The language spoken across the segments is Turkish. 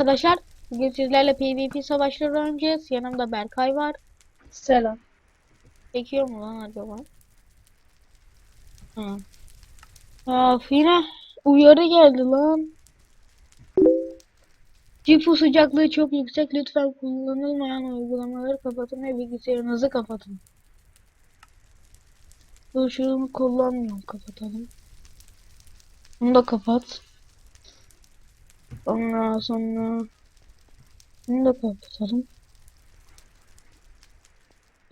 Arkadaşlar bugün sizlerle PvP savaşları oynayacağız. Yanımda Berkay var. Selam. Çekiyor mu lan acaba? Ha. Of yine uyarı geldi lan. GPU sıcaklığı çok yüksek. Lütfen kullanılmayan uygulamaları kapatın ve bilgisayarınızı kapatın. Şunu kullanmıyorum. Kapatalım. Bunu da kapat. Ondan sonra bunu da kapatalım.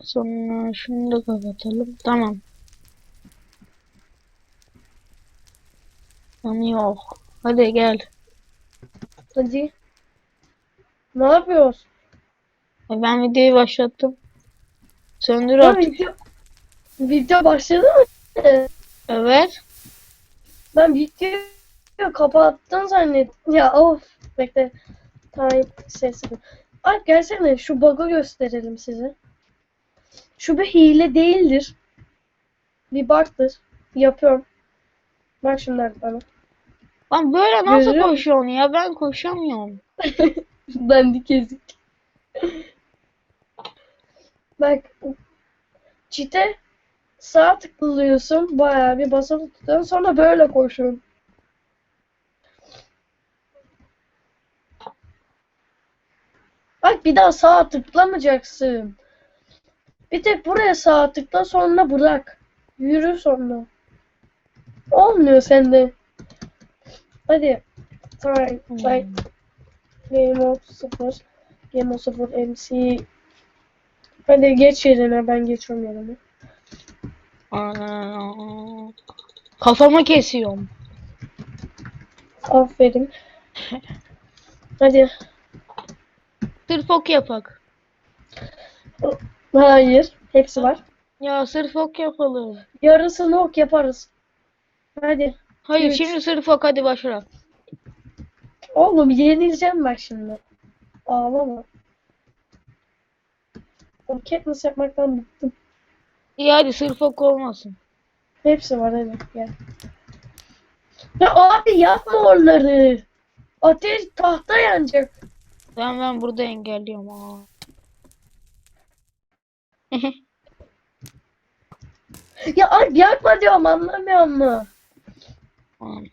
Sonra şunu da kapatalım. Tamam. Tamam yok. Hadi gel. Hadi. Ne yapıyoruz? E, Ben videoyu başlattım. Söndür Ha, artık. video, video başladı mı? Evet. Ben videoyu kapattın zannettim. Ya of. Bekle. Time sesi. Ay gelsene şu bug'ı gösterelim size. Şu bir hile değildir. Bir bug'dır. Yapıyorum. Bak şimdi bana. Lan böyle nasıl Görüyor musun? koşuyorsun ya? Ben koşamıyorum. Ben dikezik. Bak çite sağ tıklıyorsun bayağı bir basılı tutuyorsun sonra böyle koşuyorsun. Bak bir daha sağa tıklamayacaksın. Bir tek buraya sağ tıkla sonra bırak. Yürü sonra. Olmuyor sende. Hadi. Time. Time. Game of 0. Game of 0 MC. Hadi geç yerine ben geçiyorum yerine. Aa, Kafamı kesiyorum. Aferin. Hadi. Sırf ok yapak. Hayır. Hepsi var. Ya sırf ok yapalım. Yarısını ok yaparız. Hadi. Hayır Üç. şimdi sırf ok hadi başla. Oğlum yenileceğim bak şimdi. Ağlama. O Katniss yapmaktan bıktım. İyi hadi sırf ok olmasın. Hepsi var hadi gel. Ya abi yapma onları. Ateş tahta yanacak. Ben ben burada engelliyorum. Aa. Ya abi yapma diyorum anlamıyor musun? Tamam.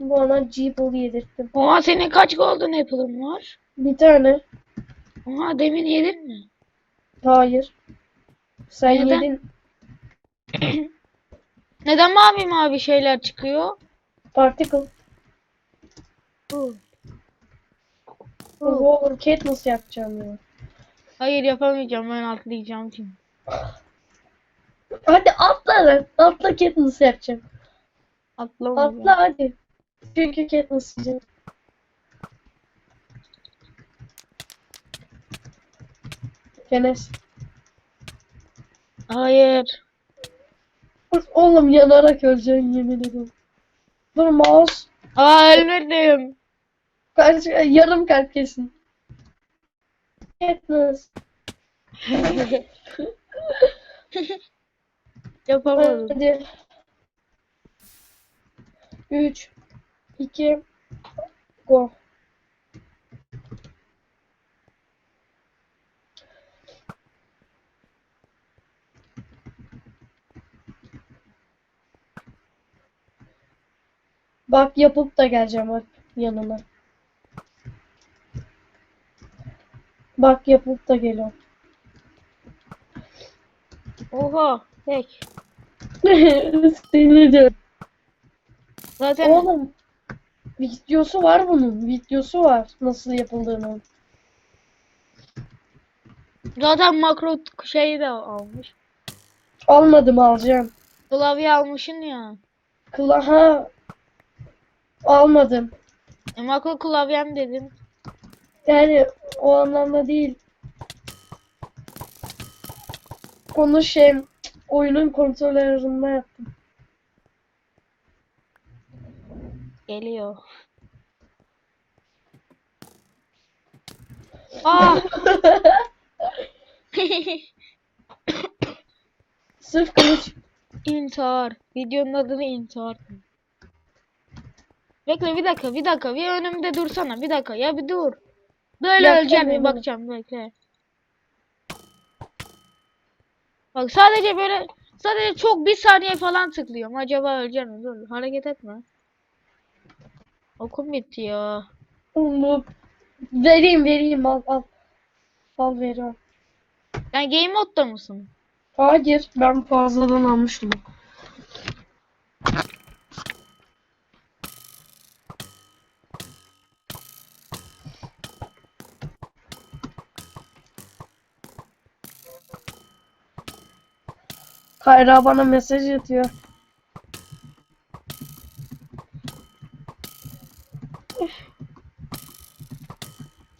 Bana Jeeple yedirttim. Oha senin kaç golden apple'ın var? Bir tane. Oha demin yedin mi? Hayır. Sen Neden? yedin. Neden mavi mavi şeyler çıkıyor? Particle. Bu. Oğlum Katniss yapacağım ya. Hayır yapamayacağım ben atlayacağım şimdi. Hadi atla lan. Atla Katniss yapacağım. Atlamayacağım. Atla hadi. Çünkü Katniss yiyeceğim. Enes. Hayır. Oğlum yanarak öleceksin yemin ederim. Dur mouse. Aa ölmedim. Kaç, yarım kalp kesin. Katniss. Yapamadım. Hadi. 3 2 Go. Bak yapıp da geleceğim bak yanına. Bak yapıp da geliyorum. Oha. Tek. Seni de. Zaten Oğlum videosu var bunun. Videosu var nasıl yapıldığını. zaten makro şeyi de almış. Almadım alacağım. Klavye almışsın ya. Klaha almadım. Makro klavyem dedin. Yani o anlamda değil. Onu şey oyunun kontrolöründe yaptım. Geliyor. Ah! Sırf kılıç. intihar. Videonun adını intihar. Bekle bir dakika bir dakika bir önümde dursana bir dakika ya bir dur. Böyle Dakika, öleceğim bir bakacağım bekle. Bak sadece böyle sadece çok bir saniye falan tıklıyorum. Acaba öleceğim mi? Dur hareket etme. Okum bitti ya. Onu vereyim vereyim al al. Al veriyorum. Sen game modda mısın? Hayır ben fazladan almıştım. Kayra bana mesaj atıyor.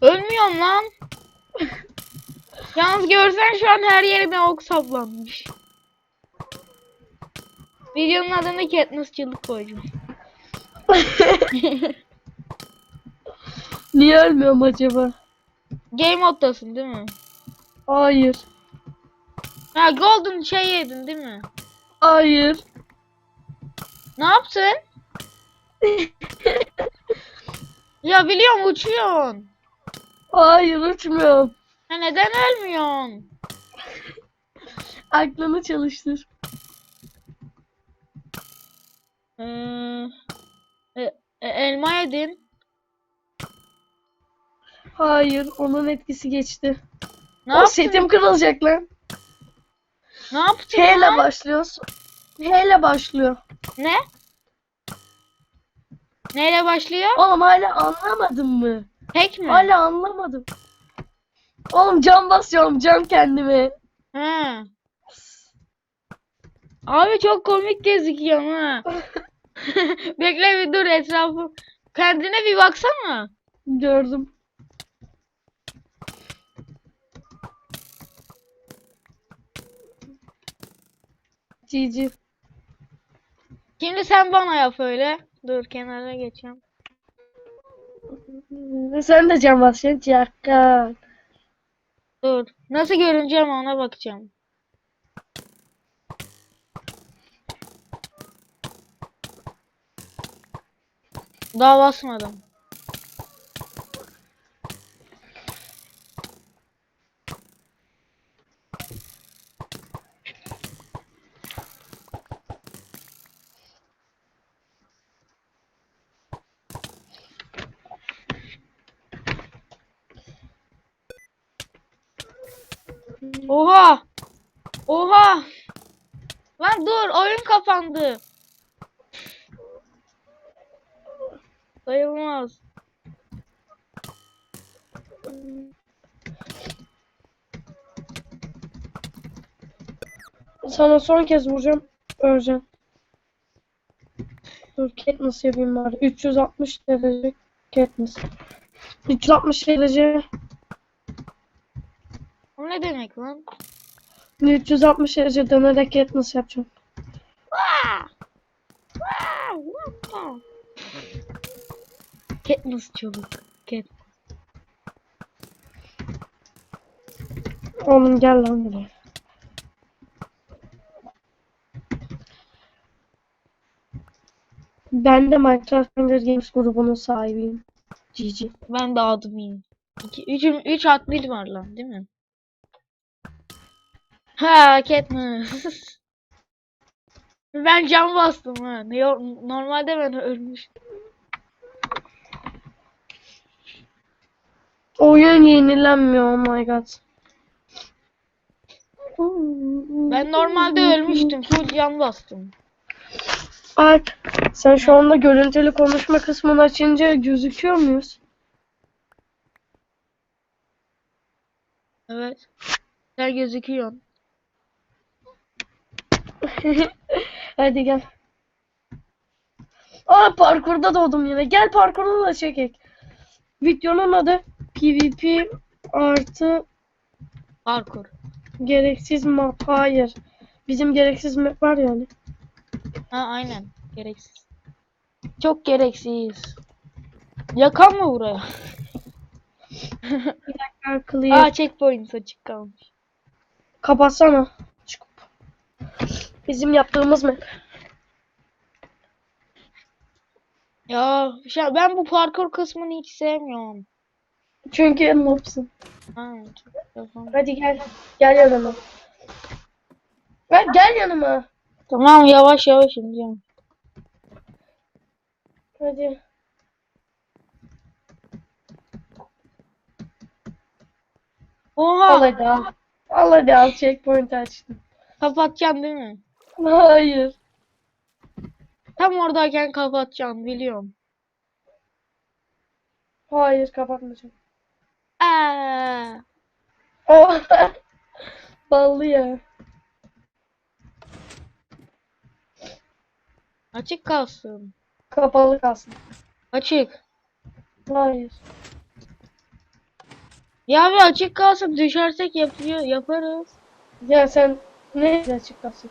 Ölmüyorum lan. Yalnız görsen şu an her yerime ok saplanmış. Videonun adını Katniss çığlık koyacağım. Niye ölmüyorum acaba? Game moddasın değil mi? Hayır. Ha golden şey yedin değil mi? Hayır. Ne yaptın? ya biliyorum uçuyorsun. Hayır uçmuyorum. Ha neden ölmüyorsun? Aklını çalıştır. Ee, e, elma yedin. Hayır onun etkisi geçti. Ne o yaptın? setim kırılacak lan. Ne yaptın H ile lan? başlıyorsun. H ile başlıyor. Ne? Neyle başlıyor? Oğlum hala anlamadın mı? Tek mi? Hala anlamadım. Oğlum cam basıyorum cam kendime. Ha. Abi çok komik gözüküyor ha. Bekle bir dur etrafı. Kendine bir baksana. Gördüm. Cici. Şimdi sen bana yap öyle. Dur kenara geçeceğim. Sen de cam basacaksın Çakal. Dur. Nasıl görüneceğim ona bakacağım. Daha basmadım. Oha! Oha! Lan dur oyun kapandı. Sayılmaz. Sana son kez vuracağım. Öleceğim. Dur Katniss yapayım bari. 360 derece Katniss. 360 derece O ne demek lan? 360 derece dönerek Katniss yapacağım. Katniss çabuk. Kat. Oğlum gel lan buraya. Ben de Minecraft Hunger Games grubunun sahibiyim. Cici. Ben de admiyim. 2 3 3 admin var lan değil mi? Ha Katniss. ben cam bastım ha. Normalde ben ölmüş. Oyun yenilenmiyor oh my god. Ben normalde ölmüştüm. Full cam bastım. Alp, sen şu anda görüntülü konuşma kısmını açınca gözüküyor muyuz? Evet. Sen gözüküyorsun. Hadi gel. Aa parkurda doğdum yine. Gel parkurda da çekek. Videonun adı PvP artı Parkur. gereksiz map. Hayır. Bizim gereksiz map var yani. Ha aynen. Gereksiz. Çok gereksiz. Yakan mı buraya? Clear. Aa checkpoint açık kalmış. Kapatsana. Çıkıp. Bizim yaptığımız map. Ya şey, ben bu parkur kısmını hiç sevmiyorum. Çünkü yapamam. Hadi gel. Gel yanıma. Gel, gel yanıma. Tamam yavaş yavaş ineceğim. Hadi. Al Oha hadi al. Al hadi al. Checkpoint açtım. kapatacaksın değil mi? Hayır. Tam oradayken kapatacaksın biliyorum. Hayır kapatmayacağım. Aa, Oh. Ballı ya. açık kalsın. Kapalı kalsın. Açık. Hayır. Ya bir açık kalsın düşersek yapıyor yaparız. Ya sen ne açık kalsın?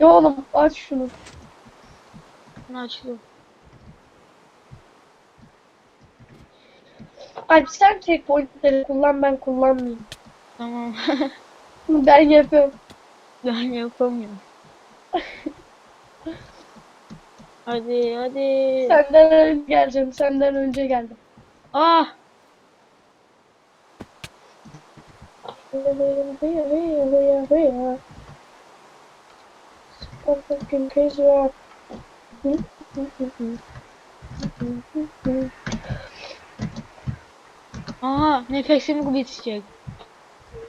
Ya oğlum aç şunu. Ben açtım. Alp sen checkpointleri kullan ben kullanmayayım. Tamam. Ben yapıyorum. ben yapamıyorum. hadi hadi. Senden önce geleceğim. Senden önce geldim. Ah. Fucking crazy rock. Aha nefesim bitecek.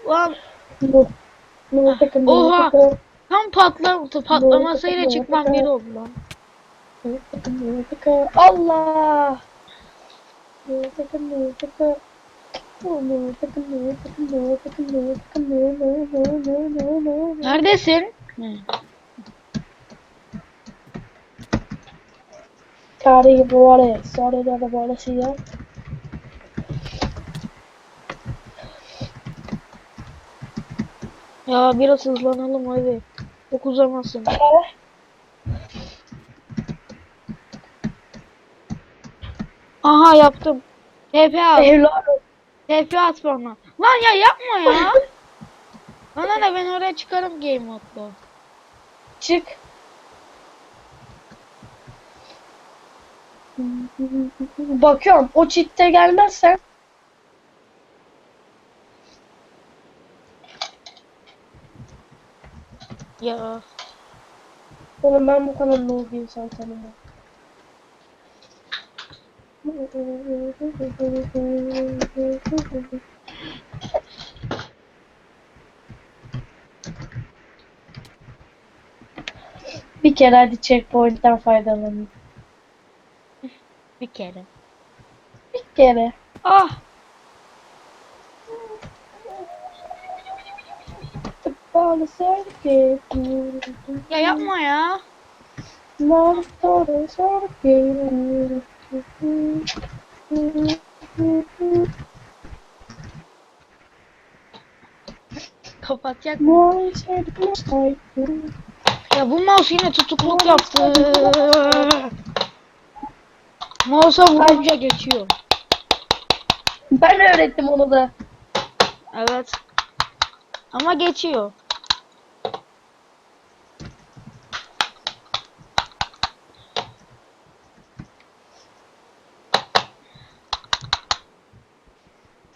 Lan. Oha! Tam patla patlamasıyla çıkmam bir oldu lan. Allah. Bu takım. Bu takım. Bu takım. Bu takım. Bu takım. Bu takım. Bu bu bu bu bu bu. Neredesin? Hı. Bu araya. Sonra da bu arası ya. Biraz hızlanalım hadi. Çok uzamasın. Aha yaptım. TP at. Evladım. TP at bana. Lan ya yapma ya. Bana ne ben oraya çıkarım game modda. Çık. Bakıyorum. O çitte gelmezsen Ya. oğlum ben bu kadar ne bir insan tanımam. Bir kere hadi checkpoint'ten faydalanın. Bir kere. Bir kere. Ah. Ya yapma ya. Kapatacak mı? Ya bu mouse yine tutukluk yaptı. Mouse'a vurunca geçiyor. Ben öğrettim onu da. Evet. Ama geçiyor.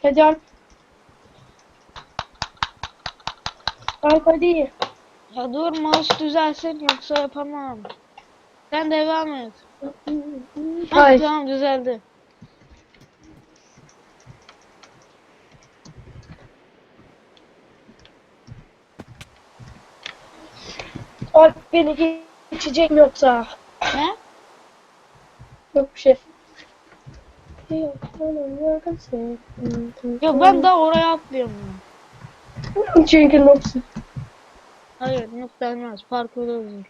Hadi Alp. Alp hadi. Ya dur mouse düzelsin yoksa yapamam. Sen devam et. Ha, Hayır. tamam düzeldi. Alp beni geçecek yoksa. Ne? Yok bir şey. Yok ben daha oraya atlıyorum. Çünkü noobsun. Hayır yok denmez. Parkurda olur.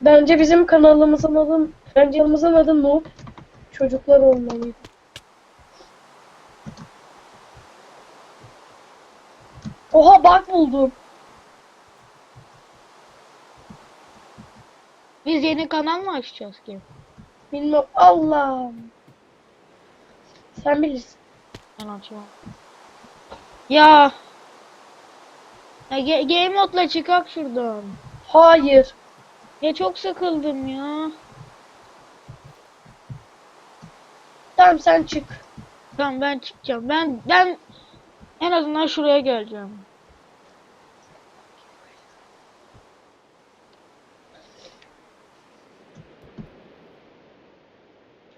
Bence bizim kanalımızın adı, bence kanalımızın adı Noob Çocuklar olmalıydı. Oha bak buldum. Biz yeni kanal mı açacağız ki? Bilmem Allah'ım. Sen bilirsin. Ben açmam. Ya Ya, ge- game modla çıkak şuradan. Hayır. Ya çok sıkıldım ya. Tamam sen çık. Tamam ben çıkacağım. Ben ben en azından şuraya geleceğim.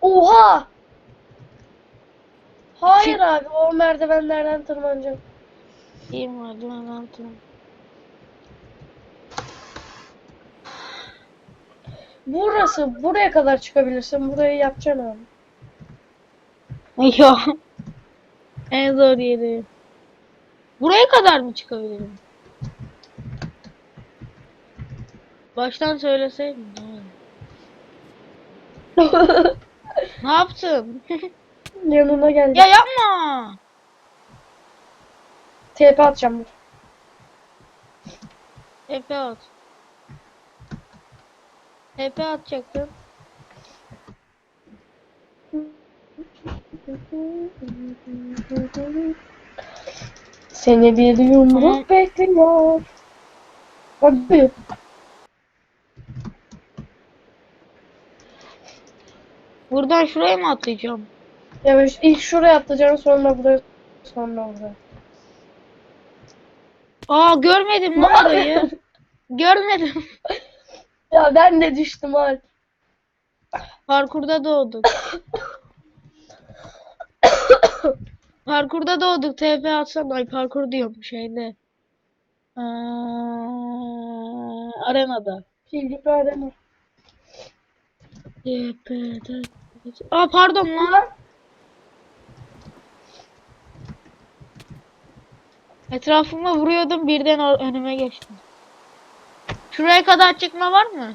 Oha! Hayır abi o merdivenlerden tırmanacağım. İyi merdiven altına. Burası buraya kadar çıkabilirsin. Burayı yapacaksın abi. Ya. En zor yeri. Buraya kadar mı çıkabilirim? Baştan söyleseydin. ya. Ne yaptın? Yanına gel. ya yapma. TP atacağım. Tepe at. Tepe atacaktın. Seni bir yumruk Tamam. bekliyor. Abi. Buradan şuraya mı atlayacağım? Evet ilk şuraya atlayacaksın sonra buraya sonra buraya. Aa görmedim lan orayı. Görmedim. Ya ben de düştüm Alp. Parkurda doğduk. Parkurda doğduk. TP atsam ay parkur diyorum şeyde. Aa, arenada. PvP arena. TP'de. Aa pardon lan. Etrafıma vuruyordum birden önüme geçtim. Şuraya kadar çıkma var mı?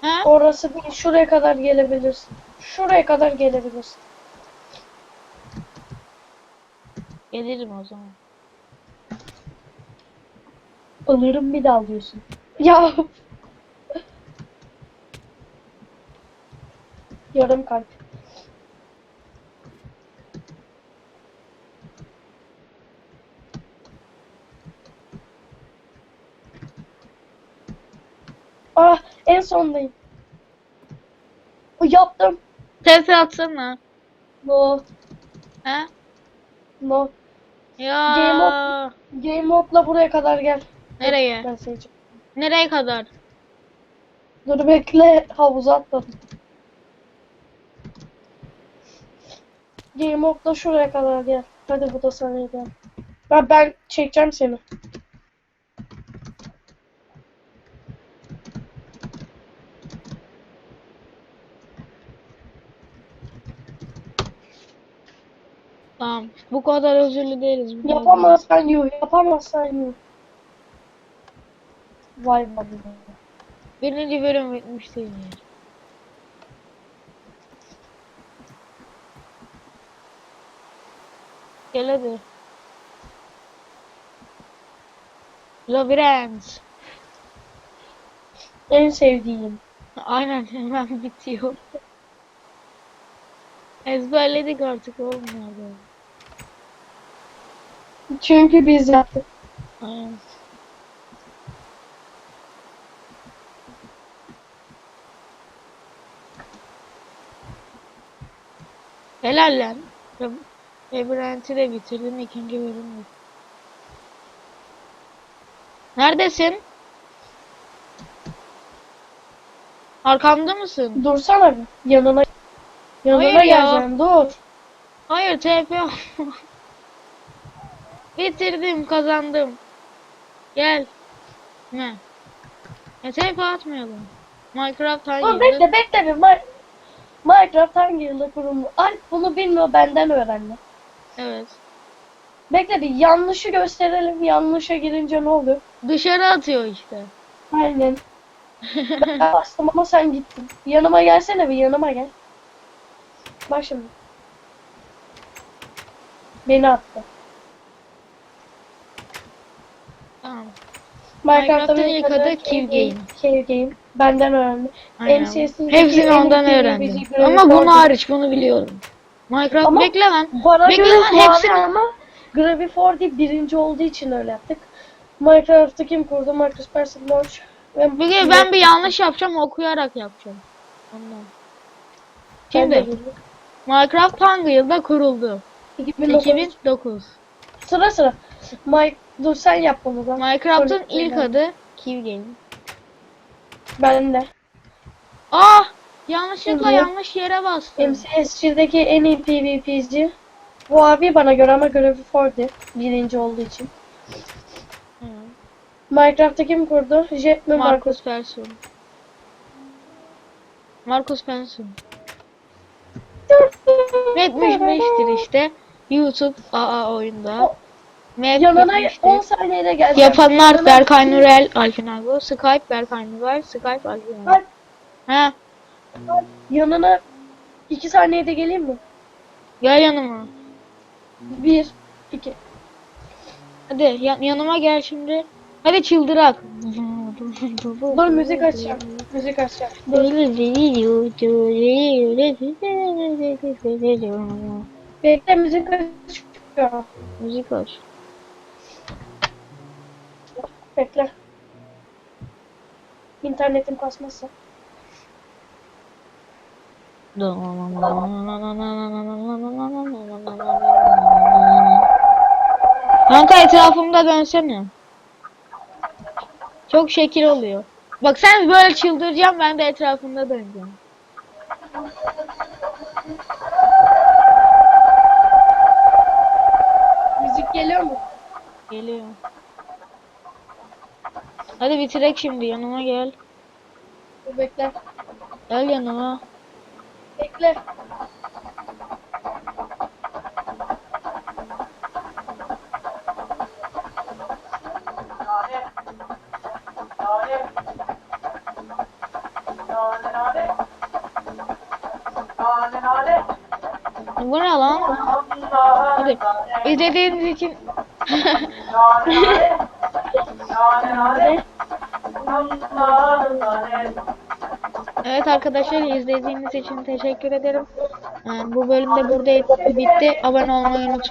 He? Orası değil şuraya kadar gelebilirsin. Şuraya kadar gelebilirsin. Gelirim o zaman. Alırım bir daha alıyorsun. Ya. Yarım kalp. Ah en sondayım. Yaptım. TP atsana. No. He? No. Ya. Game Game modla buraya kadar gel. Nereye? Ben seni Nereye kadar? Dur bekle havuza atladım. Game modla şuraya kadar gel. Hadi bu da sana gel. Ben, ben çekeceğim seni. Tamam. Bu kadar özürlü değiliz. bu. Yapamazsan yuh, yapamazsan yuh. Vay vay. Birinci bölüm bitmişti. yine. Gel hadi. Labirent. En sevdiğim. Aynen hemen bitiyor. Ezberledik artık olmuyor. Çünkü biz yaptık. Aynen. Helal lan. Labirenti de bitirdim ikinci bölümü. Neredesin? Arkamda mısın? Dursana bir. Yanına yanına Hayır ya. geleceğim. Dur. Hayır TP Bitirdim kazandım. Gel. Ne? Ya TP atmayalım. Minecraft hangi Dur yıldır? bekle bekle bir. Ma- Minecraft hangi yılda kuruldu? Alp bunu bilmiyor benden öğrendi. Evet. Bekle bir yanlışı gösterelim. Yanlışa girince ne oluyor? Dışarı atıyor işte. Aynen. Ben bastım ama sen gittin. Yanıma gelsene bir yanıma gel. Bak şimdi. Beni attı. Tamam. Minecraft'ta Minecraft'ın ilk adı Kill Game. Kill Game. Benden öğrendi. Aynen. Hepsini ondan öğrendim. Ama bunu hariç bunu biliyorum. Minecraft Ama- bekle lan. Bekle lan, hepsini- ama Gravity 4D birinci olduğu için öyle yaptık. Minecraft'ı kim kurdu? Marcus Persson Launch. Bir kere ben bir yanlış yapacağım okuyarak yapacağım. Ondan. Ben Şimdi. Minecraft hangi yılda kuruldu? 2009. 2009. Sıra sıra. Mike, dur sen yap bunu da. Minecraft'ın ilk adı Cave Game. Ben de. Ah! Yanlışlıkla Şimdi- yanlış yere bastım. MCSG'deki en iyi PvP'ci. Bu abi bana göre ama Gravity 4D. Birinci olduğu için. Hı. Minecraft'ı kim kurdu? Jet mi Marcus? Persson. Marcus Persson. Metmişmiştir işte. YouTube AA oyunda. O- Bitmiştir. 10 saniyede geldi. Yapanlar Berkay Nurel, Alpin Agro, Skype Berkay Nurel, Skype Alpin Agro. Alp, He, Yanına 2 saniyede geleyim mi? gel yanıma. 1 2 Hadi yan- yanıma gel şimdi. Hadi çıldırak. Dur müzik açacağım. Müzik açacağım. Bekle müzik açıyor. Müzik aç. Bekle. İnternetin kasması. Kanka etrafımda dönsene. Çok şekil oluyor. Bak sen böyle çıldıracağım ben de etrafında döneceğim. Müzik geliyor mu? Geliyor. Hadi bitirek şimdi yanıma gel. Dur bekle. Gel yanıma. Bekle. Bu ne lan? Hadi. İzlediğiniz için Evet arkadaşlar izlediğiniz için teşekkür ederim. Ee, Bu bölümde burada bitti. Abone olmayı unutmayın.